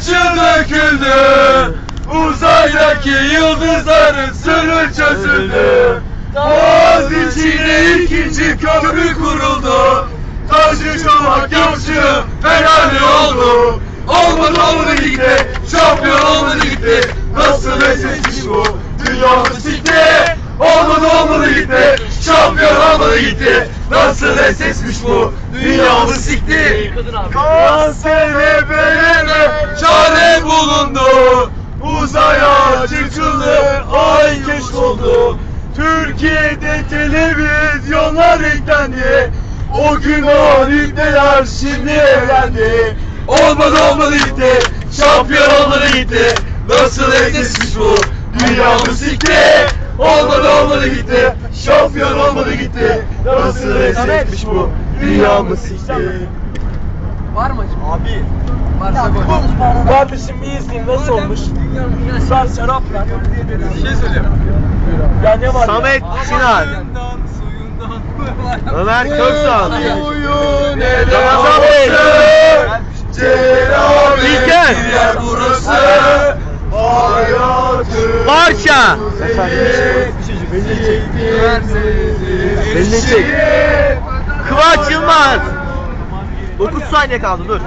saçı Uzaydaki yıldızların sırrı çözüldü. Boğaz içine ikinci köprü kuruldu. Taşı çomak yavşı Fenerli oldu. Olmadı olmadı gitti. Şampiyon olmadı gitti. Nasıl eşleşmiş bu? Dünyamız sikti Olmadı olmadı gitti. Şampiyon olmadı gitti. Nasıl eşleşmiş bu? Dünyamız sikti Kansere beleme Çare bulundu. Uzaya çıkıldı Ay keşfoldu Türkiye'de televizyonlar eklendi. O gün o nükleer şimdi evlendi Olmadı olmadı gitti. Şampiyon olmadı gitti. Nasıl eşleşmiş bu? Dünyamız sikti Olmadı olmadı gitti. Şampiyon olmadı gitti. Nasıl eşleşmiş bu? Dünyamız sikti Var mı? Abi. Varsa koy. Kardeşim bir izleyin nasıl olmuş? Sen şarap ver. Bir şey söyleyeyim Ya ne var Samet ya? Çınar. Ömer Köksal. Oyun Ramazan Bey. İlker. Barça. Belli çek. Kıvanç Yılmaz. 9 saniye kaldı dur.